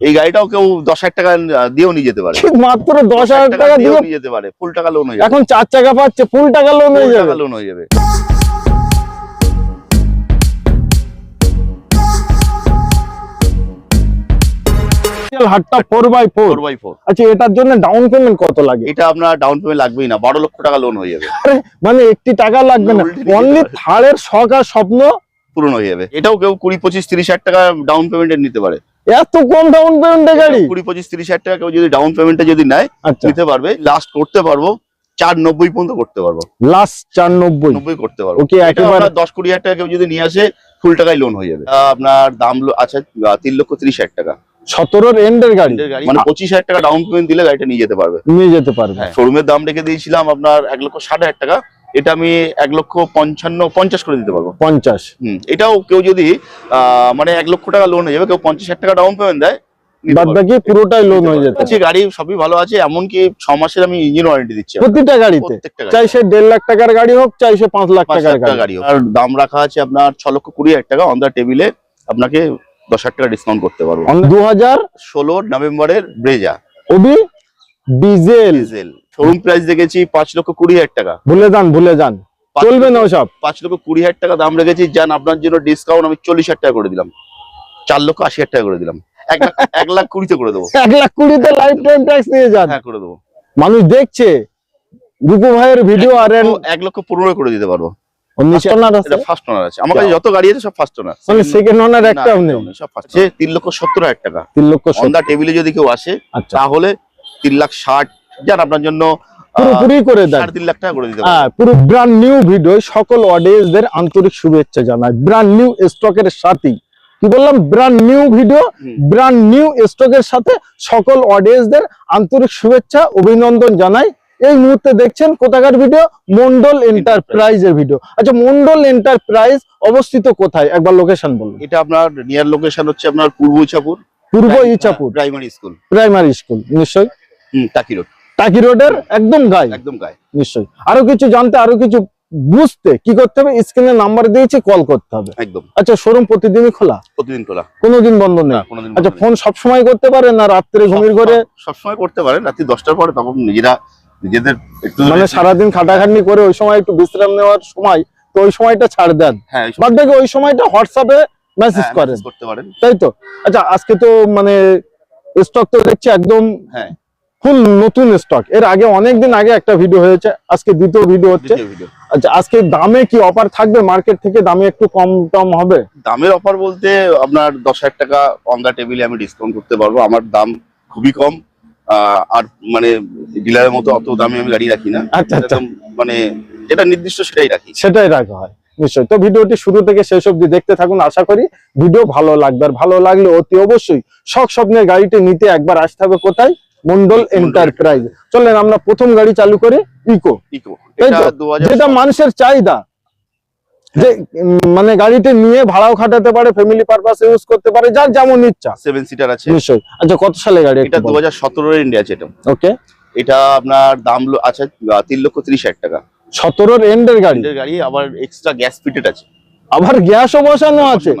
এই গাড়িটাও কেউ দশ হাজার টাকা দিয়েও নিয়ে যেতে পারে। মাত্র দশ হাজার টাকা দিয়ে দিয়েও নিয়ে যেতে পারে ফুল টাকা লোন হয়ে এখন চার চাকা পাচ্ছে ফুল টাকা লোন হয়ে যাবে। লোন হয়ে যাবে। হাটটা four by four by four আচ্ছা এটার জন্য ডাউন পেমেন্ট কত লাগে? এটা আপনার ডাউন পেমেন্ট লাগবেই না বারো লক্ষ টাকা লোন হয়ে যাবে। মানে একটি টাকা লাগবে না। অনলি। শখ আর স্বপ্ন পূরণ হয়ে যাবে। এটাও কেউ কুড়ি পঁচিশ তিরিশ হাজার টাকা ডাউন পেমেন্টে নিতে পারে। এত কম ডাউন পেমেন্টে গাড়ি? কুড়ি পঁচিশ তিরিশ হাজার টাকা কেউ যদি ডাউন পেমেন্টে যদি নেয় আচ্ছা। নিতে পারবে। লাস্ট করতে পারব চার নব্বই পর্যন্ত করতে পারব। লাস্ট চার নব্বই? নব্বই করতে পারব। ওকে একেবারে দশ কুড়ি হাজার টাকা কেউ যদি নিয়ে আসে ফুল টাকায় লোন হয়ে যাবে। আপনার দাম আছে আহ, তিন লক্ষ তিরিশ হাজার টাকা। সতেরোর এন্ডের গাড়ি? মানে পঁচিশ হাজার টাকা ডাউন পেমেন্ট দিলে গাড়িটা নিয়ে যেতে পারবে। নিয়ে যেতে পারবে। হ্যাঁ। শোরুমের দাম রেখে দিয়েছিলাম আপনার এক লক্ষ ষাট হাজার টাকা। এটা আমি এক লক্ষ পঞ্চান্ন পঞ্চাশ করে দিতে পারব। পঞ্চাশ। হুম এটাও কেউ যদি আহ, মানে এক লক্ষ টাকা লোন হয়ে যাবে কেউ পঞ্চাশ হাজার টাকা ডাউন পেমেন্ট দেয় নিতে বাদ বাকি পুরোটাই লোন হয়ে গাড়ি সবই ভালো আছে এমনকি ছ মাসের আমি ইঞ্জিন ওয়ারেন্টি দিচ্ছি প্রতিটা গাড়িতে। চাই সে দেড় লাখ টাকার গাড়ি হোক চাই সে পাঁচ লাখ টাকার গাড়ি। গাড়ি আর দাম রাখা আছে আপনার ছ লক্ষ কুড়ি হাজার টাকা অন টেবিলে আপনাকে দশ হাজার টাকা ডিসকাউন্ট করতে পারব। দু হাজার ষোলো নভেম্বরের Brezza diesel diesel showroom price দেখেছি পাঁচ লক্ষ কুড়ি হাজার টাকা। ভুলে যান ভুলে যান। চলবে না ওসব। পাঁচ লক্ষ কুড়ি হাজার টাকা দাম রেখেছি যান আপনার জন্য ডিসকাউন্ট আমি চল্লিশ হাজার টাকা করে দিলাম। চার লক্ষ আশি হাজার টাকা করে দিলাম। এক লাখ কুড়িতে করে দেবো। এক লাখ কুড়িতে লাইফ টাইম ট্যাক্স নিয়ে যান। হ্যাঁ করে দেবো। মানুষ দেখছে। রূপু ভাইয়ের ভিডিও আর এক লক্ষ পনেরো করে দিতে পারব। ফার্স্ট ওনার আছে? আমার কাছে যত গাড়ি আছে সব ফার্স্ট ওনার মানে সেকেন্ড ওনার সব ফার্স্ট তিন লক্ষ সত্তর হাজার টাকা। তিন লক্ষ। দা টেবিলে যদি কেউ আসে আচ্ছা। তাহলে তিন লাখ ষাট যান আপনার জন্য পুরোপুরি করে দেন। সাড়ে তিন লাখ টাকা করে দিতে হ্যাঁ পুরো ব্র্যান্ড নিউ ভিডিও সকল অডিয়েন্সদের আন্তরিক শুভেচ্ছা জানাই। ব্র্যান্ড নিউ স্টকের সাথেই। কি বললাম? Brand new video brand new স্টকের সাথে সকল অডিয়েন্সদের আন্তরিক শুভেচ্ছা অভিনন্দন জানাই। এই মুহূর্তে দেখছেন কোথাকার ভিডিও মন্ডল এন্টারপ্রাইজের ভিডিও আচ্ছা মন্ডল এন্টারপ্রাইজ অবস্থিত কোথায়? একবার লোকেশন বলুন। এটা আপনার নিয়ার লোকেশন হচ্ছে আপনার Purba Ichhapur Purba Ichhapur primary school. Primary school নিশ্চয়ই? হুম রোড। টাকি রোডের একদম গায়ে। একদম গায়ে। নিশ্চয়ই। আরও কিছু জানতে আরও কিছু বুঝতে কি করতে হবে? স্ক্রিনে নাম্বার দিয়েছি কল করতে হবে। একদম। আচ্ছা শোরুম প্রতিদিনই খোলা? প্রতিদিন খোলা। কোনোদিন বন্ধ নেই? কোনোদিন আচ্ছা ফোন সবসময় করতে পারেন না রাত্রে। ঘুমির সব- সবসময় করতে পারেন রাত্রি দশটার পরে তখন নিজেরা নিজেদের একটু মানে সারাদিন খাটাখাটনি করে ওই সময় একটু বিশ্রাম নেওয়ার সময় তো ওই সময়টা ছাড় দেন। হ্যাঁ বাদ বাকি ওই সময়টা হোয়াটসঅ্যাপে মেসেজ করেন। করতে পারেন। তাই তো? আচ্ছা আজকে তো মানে স্টক তো দেখছি একদম হ্যাঁ। ফুল নতুন স্টক এর আগে অনেকদিন আগে একটা ভিডিও হয়েছে আজকে দ্বিতীয় ভিডিও হচ্ছে। আচ্ছা আজকে দামে কি অফার থাকবে? মার্কেট থেকে দামে একটু কম টম হবে? দামের অফার বলতে আপনার দশ হাজার টাকা অন দা টেবিলে আমি ডিসকাউন্ট করতে পারব। আমার দাম খুবই কম। আর মানে ডিলারের মতো অত দামে আমি গাড়ি রাখি না। আচ্ছা আচ্ছা। মানে যেটা নির্দিষ্ট সেটাই রাখি। সেটাই রাখা হয় নিশ্চয়ই। তো ভিডিওটি শুরু থেকে শেষ অবধি দেখতে থাকুন। আশা করি ভিডিও ভালো লাগবে। আর ভালো লাগলে অতি অবশ্যই শখ স্বপ্নের গাড়িটি নিতে একবার আসতে হবে কোথায়? মন্ডল এন্টারপ্রাইজ চলেন আমরা প্রথম গাড়ি চালু করি ইকো। ইকো। যেটা মানুষের চাহিদা। যে মানে গাড়িটি নিয়ে ভাড়াও খাটাতে পারে ফ্যামিলি পারপাস ইউজ করতে পারে যার যেমন ইচ্ছা। সেভেন সিটার আছে। নিশ্চয়ই। আচ্ছা কত সালে গাড়ি এটা দু হাজার সতেরোর ইন্ডিয়া আছে এটা। ওকে এটা আপনার দাম আছে তিন লক্ষ তিরিশ হাজার টাকা। সতেরোর এন্ডের গাড়ি? গাড়ি আবার এক্সট্রা গ্যাস ফিটেড আছে। আবার গ্যাসও বসানো আছে?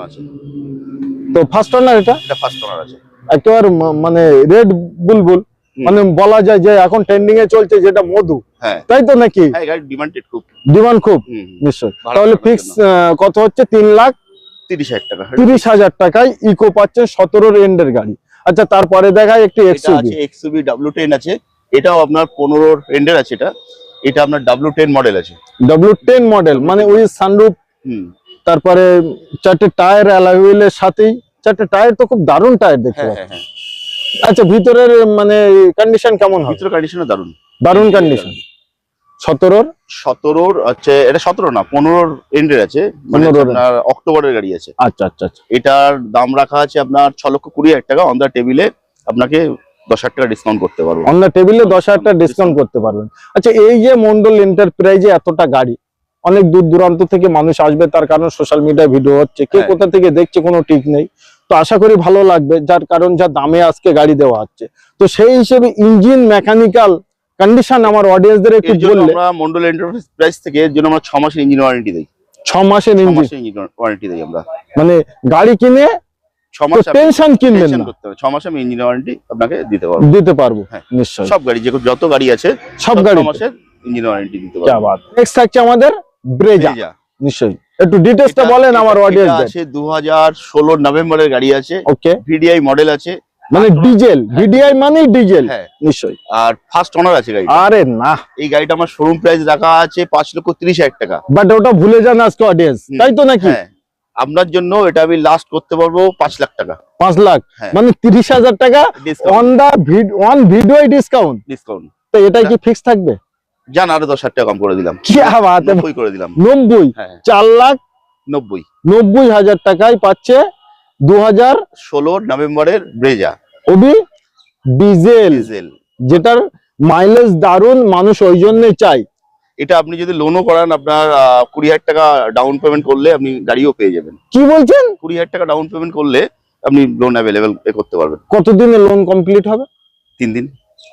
তো ফার্স্ট ওনার এটা? এটা ফার্স্ট ওনার আছে। একেবারে মানে রেড বুলবুল। মানে বলা যায় যে এখন ট্রেন্ডিং এ চলছে যেটা মধু। হ্যাঁ। তাই তো নাকি? হ্যাঁ খুব। ডিমান্ড খুব হুম হুম। নিশ্চয় তাহলে ফিক্স কত হচ্ছে? তিন লাখ? তিরিশ হাজার টাকায় ইকো পাচ্ছেন সতেরোর এন্ডের গাড়ি। আচ্ছা তারপরে দেখায় একটি এক্সইউভি ডাব্লিউ টেন আছে এটাও আপনার পনেরোর এন্ডের আছে এটা। এটা আপনার ডাব্লিউ টেন মডেল আছে। ডব্লিউ টেন মডেল মানে ওই সানরুফ হুম। তারপরে চারটে টায়ার অ্যালাহুইলের সাথেই। চারটে টায়ার তো খুব দারুণ টায়ার দেখতে হ্যাঁ পাচ্ছি। আচ্ছা ভিতরের মানে কন্ডিশন কেমন হবে ভিতরে কন্ডিশনও দারুণ দারুণ। কন্ডিশন সতেরোর? সতেরোর হচ্ছে এটা সতেরো না পনেরোর এন্ডের আছে। মানে আপনার অক্টোবরের গাড়ি আছে। আচ্ছা আচ্ছা আচ্ছা। এটার দাম রাখা আছে আপনার ছ লক্ষ কুড়ি হাজার টাকা। অন দা টেবিলে আপনাকে দশ হাজার টাকা ডিসকাউন্ট করতে পারব। অন্য টেবিলে দশ হাজার টাকা ডিসকাউন্ট করতে পারবেন। আচ্ছা এই যে মন্ডল এন্টারপ্রাইজে এতটা গাড়ি অনেক দূর দূরান্ত থেকে মানুষ আসবে তার কারণ সোশ্যাল মিডিয়ায় ভিডিও হচ্ছে। কে হ্যাঁ। কোথা থেকে দেখছে কোনো ঠিক নেই। তো আশা করি ভালো লাগবে যার কারণ যা দামে আজকে গাড়ি দেওয়া হচ্ছে। তো সেই হিসেবে ইঞ্জিন মেকানিক্যাল কন্ডিশন আমার অডিয়েন্সদের একটু বললে। আমরা মন্ডল এন্টারপ্রাইজ থেকে এর জন্য আমরা ছ মাসের ইঞ্জিন ওয়ারেন্টি দিই। ছ মাসের ছ ইঞ্জিন ওয়ারেন্টি দিই আমরা। মানে গাড়ি কিনে ছ মাস আপনি টেনশন কিনবেন না। করতে হবে। ছ মাস আমি ইঞ্জিন ওয়ারেন্টি আপনাকে দিতে পারব। দিতে পারব হ্যাঁ। নিশ্চয়ই। সব গাড়ি যে যত গাড়ি আছে সব গাড়ি। মাসের ইঞ্জিন ওয়ারেন্টি দিতে পারব। বাত নেক্সট থাকছে আমাদের ব্রেজা ব্রেজা। নিশ্চয়ই। একটু ডিটেলসটা এটা- বলেন আমার অডিয়েন্স আছে দু হাজার ষোলো নভেম্বরের গাড়ি আছে। ওকে ভিডিআই মডেল আছে। মানে ডিজেল ভিডিআই মানে ডিজেল হ্যাঁ। নিশ্চয়ই। আর ফার্স্ট অনার আছে গাড়ি আরে না। এই গাড়িটা আমার শোরুম প্রাইস রাখা আছে পাঁচ লক্ষ তিরিশ হাজার টাকা। বাট ওটা ভুলে যান আজকে অডিয়েন্স তাই তো নাকি? হ্যাঁ। আপনার জন্য এটা আমি লাস্ট করতে পারব পাঁচ লাখ টাকা। পাঁচ লাখ? হ্যাঁ। মানে তিরিশ হাজার টাকা on the one video discount discount তো এটাই কি ফিক্স থাকবে? যান আরও দশ হাজার টাকা কম করে দিলাম। নব্বই করে দিলাম। নব্বই? হ্যাঁ। চার লাখ? নব্বই। নব্বই হাজার টাকায় পাচ্ছে দু হাজার ষোলো নভেম্বরের ব্রেজা। ওবি ডিজেল। ডিজেল। যেটার মাইলেজ দারুণ মানুষ ওই জন্যই চাই এটা আপনি যদি লোনও করান আপনার কুড়ি হাজার টাকা ডাউন পেমেন্ট করলে আপনি গাড়িও পেয়ে যাবেন। কি বলছেন? কুড়ি হাজার টাকা ডাউন পেমেন্ট করলে আপনি লোন অ্যাভেলেবেল করতে পারবেন। কতদিনে লোন কমপ্লিট হবে? তিন দিন।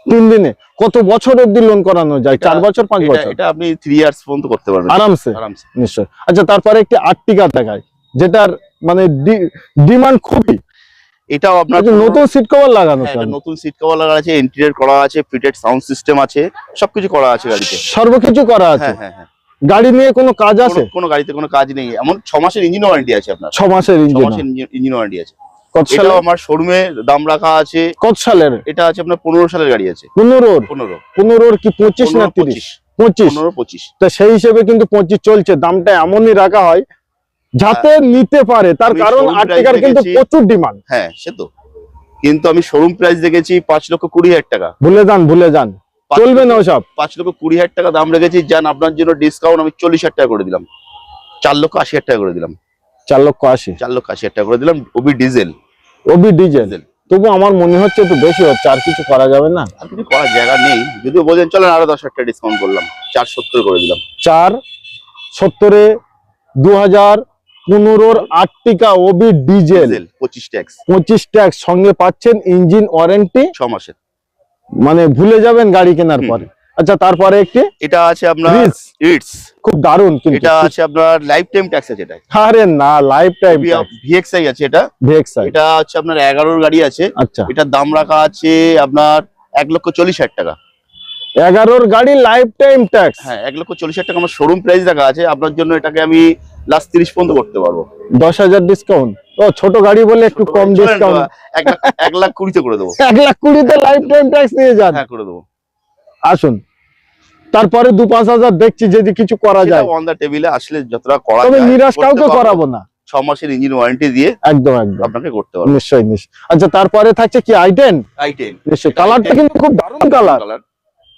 তিন দিনে। কত বছর অব্দি লোন করানো যায়? চার বছর পাঁচ বছর? এটা আপনি থ্রি ইয়ার্স পর্যন্ত করতে পারবেন। আরামসে? আরামসে। নিশ্চয়। আচ্ছা তারপরে একটি আর্টিকা দেখায় যেটার মানে ডিমান্ড খুবই। এটাও আপনার নতুন সিট কভার লাগানো হ্যাঁ, নতুন সিট কভার লাগা আছে ইন্টেরিয়র করা আছে ফিটেড সাউন্ড সিস্টেম আছে সবকিছু করা আছে গাড়িতে। সর্বকিছু করা আছে? হ্যাঁ হ্যাঁ হ্যাঁ। গাড়ি নিয়ে কোনো কাজ আছে? কোনো- গাড়িতে কোনো কাজ নেই। এমন ছ মাসের ইঞ্জিন ওয়ারেন্টি আছে আপনার। ছ মাসের ইঞ্জিন ওয়ারেন্টি আছে। কত এটাও আমার শোরুমে দাম রাখা আছে। কত সালের এটা আছে আপনার পনেরো সালের গাড়ি আছে। পনেরো। পনেরোর কি পঁচিশ না তিরিশ? পঁচিশ। পঁচিশ? তো সেই হিসেবে কিন্তু পঁচিশ চলছে। দামটা এমনই রাখা হয় যাতে নিতে পারে। তার কারণ আর্টিকার কিন্তু প্রচুর ডিমান্ড হ্যাঁ সে তো। কিন্তু আমি শোরুম প্রাইস দেখেছি পাঁচ লক্ষ কুড়ি হাজার টাকা। ভুলে যান ভুলে যান। চলবে না ওসব। পাঁচ লক্ষ কুড়ি হাজার টাকা দাম রেখেছি। যান আপনার জন্য ডিসকাউন্ট আমি চল্লিশ হাজার টাকা করে দিলাম। চার লক্ষ আশি হাজার টাকা করে দিলাম। চার লক্ষ আশি। চার লক্ষ আশি হাজার টাকা করে দিলাম। ওবি ডিজেল ওবি ডিজেল। তবু আমার মনে হচ্ছে একটু বেশি হচ্ছে আর কিছু করা যাবে না? আর কিছু করার জায়গা নেই। যদিও বলছেন চলেন আরও দশ টাকা ডিসকাউন্ট করলাম। চার সত্তর করে দিলাম। চার সত্তরে দু হাজার পনেরোর আর্টিকা ওবি ডিজেল পঁচিশ ট্যাক্স। পঁচিশ ট্যাক্স সঙ্গে পাচ্ছেন ইঞ্জিন ওয়ারেন্টি। ছ মাসের। মানে ভুলে যাবেন গাড়ি কেনার পরে। আচ্ছা তারপরে একটি এটা আছে আপনার রিচ ইটস খুব দারুণ কিন্তু। এটা আছে আপনার লাইফ টাইম ট্যাক্স আছে এটা। আরে না লাইফ টাইম ভিএক্সআই আছে এটা। ভেক্সাই এটা হচ্ছে আপনার এগারোর গাড়ি আছে। আচ্ছা। এটার দাম রাখা আছে আপনার এক লক্ষ চল্লিশ হাজার টাকা। এগারোর গাড়ি লাইফ টাইম ট্যাক্স হ্যাঁ এক লক্ষ চল্লিশ হাজার টাকা আমার শোরুম প্রাইস রাখা আছে। আপনার জন্য এটাকে আমি লাস্ট তিরিশ পর্যন্ত করতে পারব। দশ হাজার ডিসকাউন্ট ও ছোট গাড়ি বলে একটু কম ডিসকাউন্ট এক লাখ এক লাখ কুড়িতে করে দেবো। এক লাখ কুড়িতে লাইফ টাইম ট্যাক্স নিয়ে যান। হ্যাঁ করে দেবো। আসুন। তারপরে দু পাঁচ হাজার দেখছি যদি কিছু করা যায়। অন দা টেবিলে আসলে যতটা করা তবে নিরাশ কাউকে করাবো না। ছ মাসের ইঞ্জিন ওয়ারেন্টি দিয়ে একদম একদম। আপনাকে করতে পারব। নিশ্চয়ই নিশ্চয় আচ্ছা তারপরে থাকছে কি আই টেন আই টেন নিশ্চয়ই কালারটা কিন্তু খুব দারুণ কালার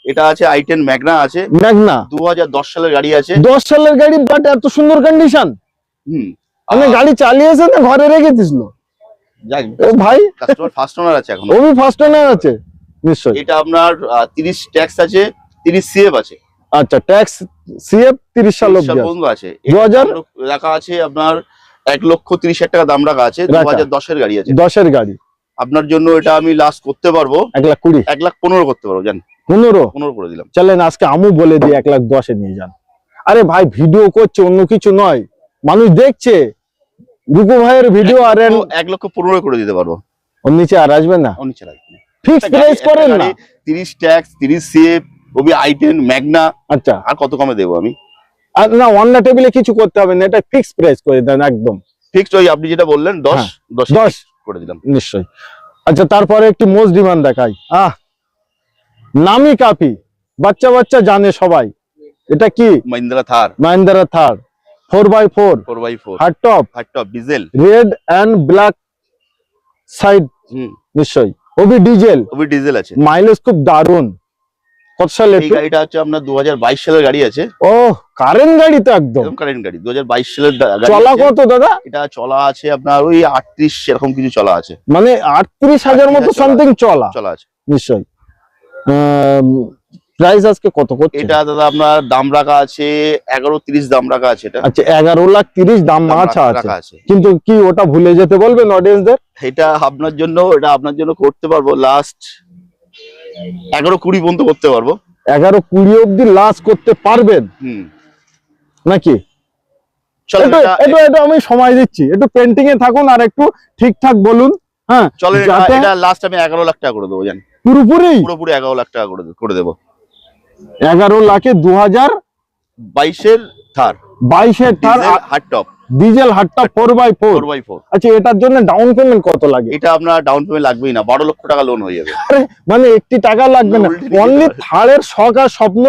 এটা আছে আই টেন ম্যাগনা আছে। ম্যাগনা দু হাজার দশ সালের গাড়ি আছে। দশ সালের গাড়ি বাট এত সুন্দর কন্ডিশন হুম। আর- গাড়ি চালিয়েছে না ঘরে রেখে দিছিল। ও ভাই। কাস্টমার ফার্স্ট ওনার আছে এখন। ওবি ফার্স্ট ওনার আছে। নিশ্চয়ই। এটা আপনার তিরিশ ট্যাক্স আছে তিরিশ সিএফ আছে। আচ্ছা ট্যাক্স সিএফ তিরিশ সাল 30 সাল আছে। পর্যন্ত আছে 2000 এটা রাখা আছে আপনার এক লক্ষ তিরিশ হাজার টাকা দাম রাখা আছে দু। হাজার দশের গাড়ি আছে। দশের গাড়ি। আপনার জন্য এটা আমি লাস্ট করতে পারব। এক লাখ কুড়ি। এক লাখ পনেরো করতে পারব জান পনেরো? পনেরো করে দিলাম। চলেন আজকে আমু বলে দিই এক লাখ দশে নিয়ে যান। আরে ভাই ভিডিও করছে অন্য কিছু নয়। মানুষ দেখছে। রুকু ভাইয়ের ভিডিও আর এক লক্ষ পনেরো করে দিতে পারব। ওর নিচে আর আসবে না? অন্য চালাই ফিক্স প্রাইস করেন না। তিরিশ ট্যাক্স সিএফ ওবি ম্যাগনা আচ্ছা। আর কত কমে দেবো আমি? আর না টেবিলে কিছু করতে হবে না এটা ফিক্স প্রাইস করে দেন একদম। ফিক্সড ওই আপনি যেটা বললেন হ্যাঁ, করে দিলাম। নিশ্চয়ই। আচ্ছা তারপরে একটি মোস্ট ডিমান্ড দেখাই। আহ নামি কাপি বাচ্চা বাচ্চা জানে সবাই। এটা কি? Mahindra Thar Mahindra Thar four by four four by four hard top hard top diesel red and black side নিশ্চয়ই। ওবি ডিজেল। ওবি ডিজেল আছে। মাইলেজ খুব দারুণ। কত সালে এই গাড়িটা হচ্ছে আপনার দু হাজার বাইশ সালের গাড়ি আছে। ও কারেন্ট গাড়ি তো একদম। একদম কারেন্ট গাড়ি দু হাজার বাইশ সালের দা- গাড়ি চলা। কত দাদা? এটা চলা আছে আপনার ওই আটত্রিশ এরকম কিছু চলা আছে। মানে আটত্রিশ হাজার মতো সামথিং চলা চলা। আছে। নিশ্চয়ই। প্রাইস আজকে কত করছে এটা দাদা আপনার দাম রাখা আছে এগারো তিরিশ দাম রাখা আছে এটা। আচ্ছা এগারো লাখ তিরিশ দাম দাম আচ্ছা আছে। কিন্তু কি ওটা ভুলে যেতে বলবেন অডিয়েন্সদের এটা আপনার জন্য এটা আপনার জন্য করতে পারব লাস্ট এগারো কুড়ি পর্যন্ত করতে পারব। এগারো কুড়ি অব্দি লাস্ট করতে পারবেন? হুম। নাকি? এটা- একটু আমি সময় দিচ্ছি। একটু পেন্টিং এ থাকুন আর একটু ঠিকঠাক বলুন। হ্যাঁ চলেন এটা- এটা লাস্ট আমি এগারো লাখ টাকা করে দেবো জান। পুরোপুরি? পুরোপুরি এগারো লাখ টাকা করে দেবো। এগারো লাখে দু হাজার বাইশের থার বাইশের তার হার্ড টপ ডিজেল হাটটা four by four by four আচ্ছা এটার জন্য ডাউন পেমেন্ট কত লাগে? এটা আপনার ডাউন পেমেন্ট লাগবেই না। বারো লক্ষ টাকা লোন হয়ে যাবে। মানে একটি টাকা লাগবে না। অনলি। থাড়ের শখ আর স্বপ্ন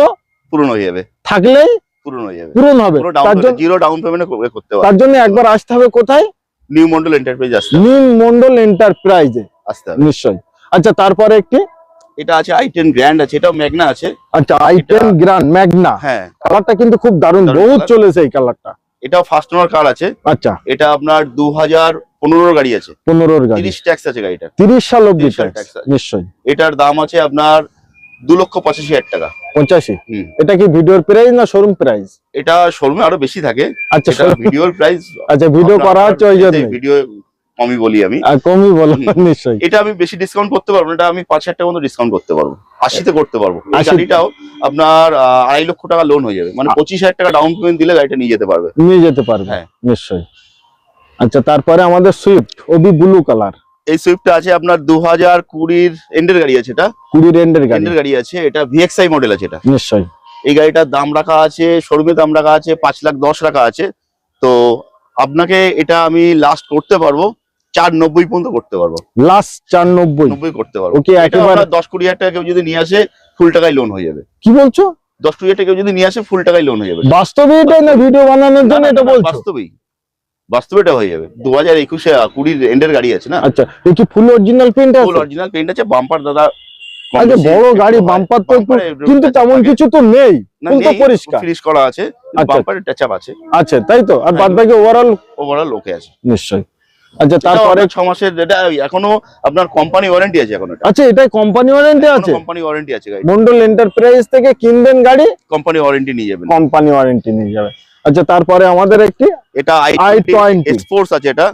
পূরণ হয়ে যাবে। থাকলেই পূরণ হয়ে যাবে। পূরণ হবে। জিরো ডাউন পেমেন্ট করতে পারবে তার জন্য একবার আসতে হবে কোথায়? নিউ মন্ডল এন্টারপ্রাইজ আসতে নীল মন্ডল এন্টারপ্রাইজে আসতে হবে। নিশ্চয়ই। আচ্ছা তারপরে একটি এটা আছে আই টেন গ্র্যান্ড আছে এটাও ম্যাগনা আছে। আচ্ছা আই টেন গ্রান্ড ম্যাগনা হ্যাঁ। কালারটা কিন্তু খুব দারুণ দারুণ বহুত চলেছে এই কালারটা এটাও ফার্স্ট ওনার কার আছে। আচ্ছা। এটা আপনার দু হাজার পনেরোর গাড়ি আছে। পনেরোর গাড়ি। তিরিশ ট্যাক্স আছে গাড়িটা। তিরিশ সাল অব্দি 30 সাল tax, tax নিশ্চয়ই। এটার দাম আছে আপনার দু লক্ষ পঁচাশি হাজার টাকা। পঁচাশি? হুম। এটা কি ভিডিওর প্রাইস না শোরুম প্রাইস এটা শোরুমে আরও বেশি থাকে। আচ্ছা ভিডিওর প্রাইস আচ্ছা ভিডিও করা হচ্ছে ওই জন্য ভিডিও কমই বলি আমি। আর কমই বলো। নিশ্চয়ই। এটা আমি বেশি ডিসকাউন্ট করতে পারব না এটা আমি পাঁচ হাজার টাকা মতো ডিসকাউন্ট করতে পারব। আশিতে করতে পারব। এই গাড়িটাও আপনার আড়াই লক্ষ টাকা লোন হয়ে যাবে। মানে পঁচিশ হাজার টাকা ডাউন পেমেন্ট দিলে গাড়িটা নিয়ে যেতে পারবে। নিয়ে যেতে পারবে হ্যাঁ। নিশ্চয়ই। আচ্ছা তারপরে আমাদের সুইফট ওবি ব্লু কালার এই সুইফটটা আছে আপনার দু হাজার কুড়ির এন্ডের গাড়ি আছে এটা। কুড়ি এন্ডের গাড়ি এন্ডের গাড়ি। আছে এটা ভিএক্সআই মডেল আছে এটা। নিশ্চয়ই। এই গাড়িটার দাম রাখা আছে শোরুমে দাম রাখা আছে পাঁচ লাখ দশ রাখা আছে। তো আপনাকে এটা আমি লাস্ট করতে পারব। চার নব্বই পর্যন্ত করতে পারব। লাস্ট চার নব্বই। নব্বই করতে পারব। ওকে একেবারে দশ কুড়ি হাজার টাকা কেউ যদি নিয়ে আসে ফুল টাকায় লোন হয়ে যাবে। কি বলছো? দশ কুড়ি হাজার টাকা কেউ যদি নিয়ে আসে ফুল টাকায় লোন হয়ে যাবে। বাস্তবে এটাই না ভিডিও বানানোর জন্য এটা বলছো? বাস্তবেই। বাস্তবে এটা হয়ে যাবে। দু হাজার একুশে কুড়ির এন্ডের গাড়ি আছে না? আচ্ছা এই কি ফুল অরিজিনাল প্রিন্ট ফুল আছে? অরিজিনাল পেন্ট আছে বাম্পার দাদা আচ্ছা বড় গাড়ি বাম্পার তো কিন্তু তেমন কিছু তো নেই। ফুল পরিষ্কার? ফিনিশ করা আছে আচ্ছা। বাম্পারের টাচআপ আছে। আছে তাই তো? আর হ্যাঁ। বাদ বাকি ওভারঅল ওভারঅল ওকে আছে। নিশ্চয়ই। আচ্ছা তারপরে তারপরে ছ মাসের এটা এখনও আপনার কোম্পানি ওয়ারেন্টি আছে এখন এটা। আচ্ছা এটাই কোম্পানি ওয়ারেন্টি আছে? কোম্পানি ওয়ারেন্টি আছে গাড়ি মন্ডল এন্টারপ্রাইজ থেকে কিনবেন গাড়ি? কোম্পানি ওয়ারেন্টি নিয়ে যাবেন। কোম্পানি ওয়ারেন্টি নিয়ে যাবে আচ্ছা তারপরে আমাদের একটি এটা আই i20 এক্সপোর্টস আছে এটা।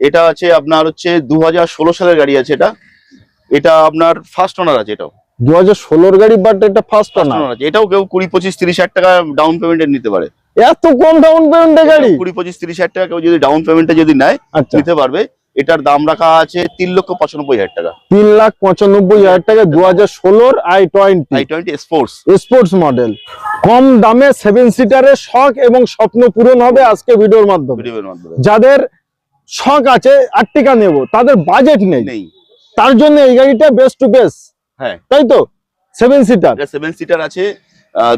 এটা আছে আপনার হচ্ছে দু হাজার ষোলো সালের গাড়ি আছে এটা। এটা আপনার ফার্স্ট ওনার আছে এটাও। দু হাজার ষোলোর গাড়ি বাট এটা ফার্স্ট ওনার আছে। এটাও কেউ কুড়ি পঁচিশ তিরিশ হাজার টাকা ডাউন পেমেন্টে নিতে পারে। এত কম ডাউন পেমেন্টে গাড়ি? কুড়ি পঁচিশ তিরিশ হাজার টাকা কেউ যদি ডাউন পেমেন্টে যদি নেয় আচ্ছা। নিতে পারবে। এটার দাম রাখা আছে তিন লক্ষ পঁচানব্বই হাজার টাকা। তিন লাখ পঁচানব্বই হাজার টাকা দু হাজার ষোলোর I twenty I twenty sports sports model কম দামে সেভেন সিটারের শখ এবং স্বপ্ন পূরণ হবে আজকে ভিডিওর মাধ্যমে। যাদের শখ আছে আর্টিকা নেব। তাদের বাজেট নেই। নেই। তার জন্য এই গাড়িটা বেস্ট টু বেস্ট হ্যাঁ। তাই তো? সেভেন সিটার সেভেন সিটার আছে।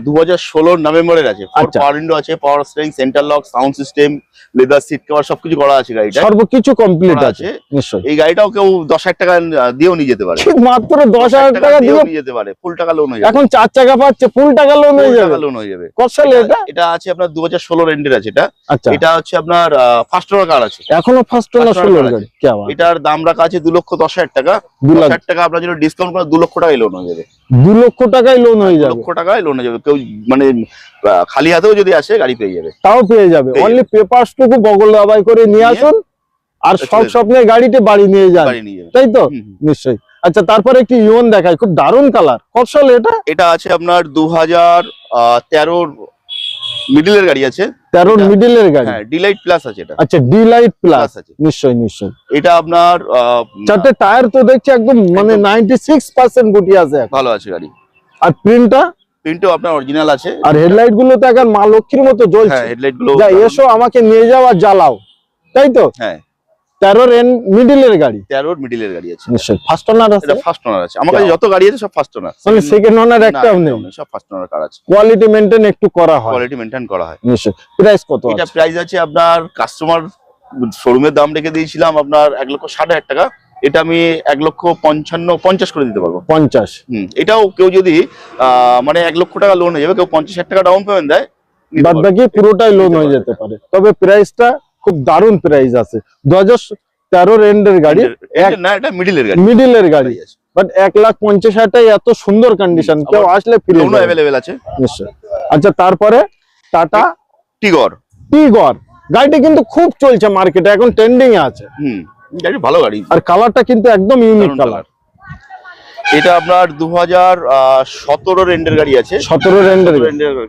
দু হাজার ষোলোর নভেম্বরের আছে। আচ্ছা। পাওয়ার উইন্ডো আছে power steering centre lock sound system leather seat cover সবকিছু করা আছে গাড়িটা সর্বকিছু কমপ্লিট আছে নিশ্চয়ই। এই গাড়িটাও কেউ দশ হাজার টাকা দিয়েও নিয়ে যেতে পারে। মাত্র দশ হাজার টাকা দিয়ে নিয়ে যেতে পারে। ফুল টাকা লোন হয়ে যাবে। এখন চার চাকা পাচ্ছে ফুল টাকা লোন হয়ে যাবে। লোন হয়ে যাবে। কত সালে এটা এটা? আছে আপনার দু হাজার ষোলোর এন্ডের আছে এটা। আচ্ছা। এটা হচ্ছে আপনার ফার্স্ট ওনার কার আছে। এখনও ফার্স্ট ওনার আবার। এটার দাম রাখা আছে দু লক্ষ দশ হাজার টাকা। দু লাখ। হাজার টাকা আপনার জন্য ডিসকাউন্ট করে দু লক্ষ টাকায় লোন হয়ে যাবে। দু লক্ষ টাকায় লোন হয়ে যাবে। লক্ষ টাকায় লোন হয়ে যাবে। কেউ মানে খালি হাতেও যদি আসে গাড়ি পেয়ে যাবে। তাও পেয়ে যাবে। অনলি পেপারস টুকু বগল দাবাই করে নিয়ে আসুন আর সব। স্বপ্নের গাড়িতে বাড়ি নিয়ে যান। যাবে। তাই তো। নিশ্চয়ই। আচ্ছা তারপরে একটি ইউন দেখায় খুব দারুণ কালার কত সাল এটা? এটা আছে আপনার দু হাজার তেরোর মিডিলের গাড়ি আছে। তেরোর এটা- মিডিলের গাড়ি? হ্যাঁ ডিলাইট প্লাস আছে এটা। আচ্ছা ডিলাইট প্লাস আছে। নিশ্চয়ই নিশ্চয়ই। এটা আপনার চারটে টায়ার তো দেখছি একদম মানে একদম। নাইনটি সিক্স পার্সেন্ট গুটি আছে। ভালো আছে গাড়ি। আর প্রিন্টটা প্রিন্টও আপনার অরিজিনাল আছে। আর হেডলাইটগুলো তো এখন মা লক্ষ্মীর মতো জ্বলছে। হ্যাঁ হেডলাইটগুলো যা এসো আমাকে নিয়ে যাও আর জ্বালাও। তাই তো? হ্যাঁ। তেরোর এন মিডিলের গাড়ি। তেরোর মিডিলের গাড়ি আছে। নিশ্চয়ই। ফার্স্ট ওনার আছে? এটা ফার্স্ট ওনার আছে। আমার কাছে যত গাড়ি আছে সব ফার্স্ট ওনার মানে সেকেন্ড ওনার একটাও নেই। সব ফার্স্ট ওনার কার আছে। কোয়ালিটি একটু করা হয়। কোয়ালিটি করা হয়। নিশ্চয়ই। প্রাইস কত এটা আছে? প্রাইস আছে আপনার কাস্টমার শোরুমের দাম রেখে দিয়েছিলাম আপনার এক লক্ষ ষাট হাজার টাকা। এটা আমি এক লক্ষ পঞ্চান্ন পঞ্চাশ করে দিতে পারব। পঞ্চাশ। হুম এটাও কেউ যদি মানে এক লক্ষ টাকা লোন হয়ে যাবে কেউ পঞ্চাশ হাজার টাকা ডাউন পেমেন্ট দেয় বাদ বাকি পুরোটাই লোন হয়ে যেতে পারে। তবে প্রাইসটা খুব দারুণ প্রাইস আছে। দু হাজার তেরোর এন্ডের গাড়ি মিডিলের গাড়ি। মিডিলের গাড়ি। বাট এক লাখ পঞ্চাশ এত সুন্দর কন্ডিশন কেউ আসলে ফিরে অ্যাভেলেবেল আছে। নিশ্চয় আচ্ছা তারপরে টাটা টিগর টিগর গাড়িটা কিন্তু খুব চলছে মার্কেটে এখন ট্রেন্ডিং এ আছে। হুম গাড়ি ভালো গাড়ি। আর কালারটা কিন্তু একদম ইউনিক কালার এটা আপনার দু হাজার সতেরো রেন্ডের গাড়ি আছে। সতেরো রেন্ডের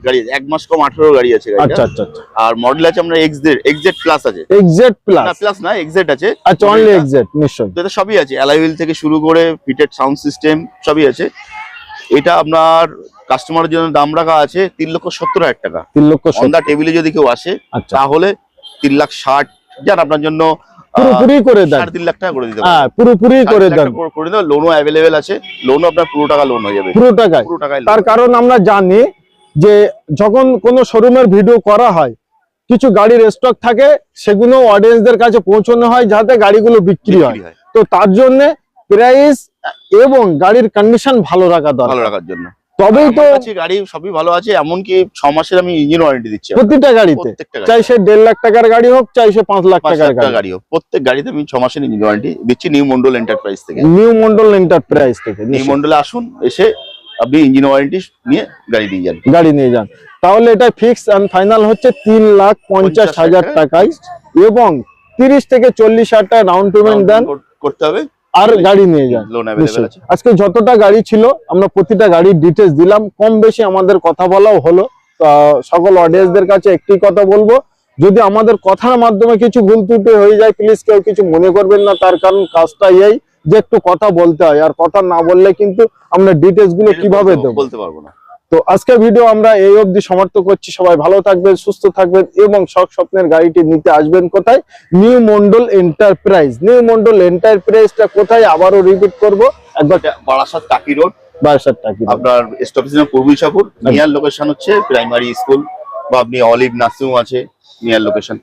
গাড়ি। আছে। এক মাস কম আঠেরো গাড়ি আছে আচ্ছা আচ্ছা আচ্ছা। আর মডেল আছে আমরা এক্সজেড এক্সজেড প্লাস আছে। এক্সেট না প্লাস প্লাস না এক্সজেড আছে। আচ্ছা অনলি এক্সেট নিশ্চয় তো এটা সবই আছে। অ্যালাইভিল থেকে শুরু করে ফিটেড সাউন্ড সিস্টেম সবই আছে। এটা আপনার কাস্টমারের জন্য দাম রাখা আছে তিন লক্ষ সত্তর হাজার টাকা। তিন লক্ষ সন্ধ্যা টেবিলে যদি কেউ আসে আচ্ছা। তাহলে তিন লাখ ষাট যান আপনার জন্য পুরোপুরি করে দেন। সাড়ে লাখ টাকা করে দিতে হ্যাঁ পুরোপুরি করে দেন। করে দেন লোনও অ্যাভেলেবেল আছে। লোনও আপনার পুরো টাকা লোন হয়ে যাবে। পুরো টাকায়। পুরো টাকায় তার কারণ আমরা জানি যে যখন কোনো শোরুমের ভিডিও করা হয় কিছু গাড়ির স্টক থাকে সেগুলো অডিয়েন্সদের কাছে পৌঁছানো হয় যাতে গাড়িগুলো বিক্রি হয়। তো তার জন্য প্রাইস এবং গাড়ির কন্ডিশন ভালো রাখা দরকার। ভালো রাখার জন্য। তবেই তো গাড়ি সবই ভালো আছে এমনকি ছ মাসের আমি ইঞ্জিন ওয়ারেন্টি দিচ্ছি। প্রতিটা গাড়িতে। চাই সে দেড় লাখ টাকার গাড়ি হোক চাই সে পাঁচ লাখ টাকার গাড়ি হোক। প্রত্যেক গাড়িতে আমি ছ মাসের ইঞ্জিন ওয়ারেন্টি দিচ্ছি নিউ মন্ডল এন্টারপ্রাইজ থেকে। নিউ মন্ডল এন্টারপ্রাইজ থেকে নিউ। মন্ডলে আসুন এসে আপনি ইঞ্জিন ওয়ারেন্টি নিয়ে গাড়ি নিয়ে যান। গাড়ি নিয়ে যান। তাহলে এটা ফিক্স এন্ড ফাইনাল হচ্ছে তিন লাখ পঞ্চাশ হাজার টাকায়। এবং তিরিশ থেকে চল্লিশ হাজার টাকা ডাউন পেমেন্ট দেন। করতে হবে। আর গাড়ি নিয়ে যান। আজকে যতটা গাড়ি ছিল আমরা প্রতিটা গাড়ির ডিটেলস দিলাম। কম বেশি আমাদের কথা বলাও হলো। তা সকল অডিয়েন্সদের কাছে একটি কথা বলব। যদি আমাদের কথার মাধ্যমে কিছু ভুল ত্রুটি হয়ে যায় প্লিজ কেউ কিছু মনে করবেন না। তার কারণ কাজটা এই যে একটু কথা বলতে হয়। আর কথা না বললে কিন্তু আমরা ডিটেলসগুলো কীভাবে বলতে পারব না। তো আজকে ভিডিও আমরা এই অবধি সমাপ্ত করছি। সবাই ভালো থাকবেন সুস্থ থাকবেন এবং শখ স্বপ্নের গাড়িটি নিতে আসবেন কোথায়? New Mondal enterprise. New Mondal এন্টারপ্রাইজটা কোথায়? আবারও রিপিট করব। একবার বারাসাত টাকি রোড। বারাসাত টাকি আপনার stoppage Purba Ichhapur near location হচ্ছে প্রাইমারি স্কুল বা আপনি অলিভ নার্সিং আছে নিয়ার লোকেশন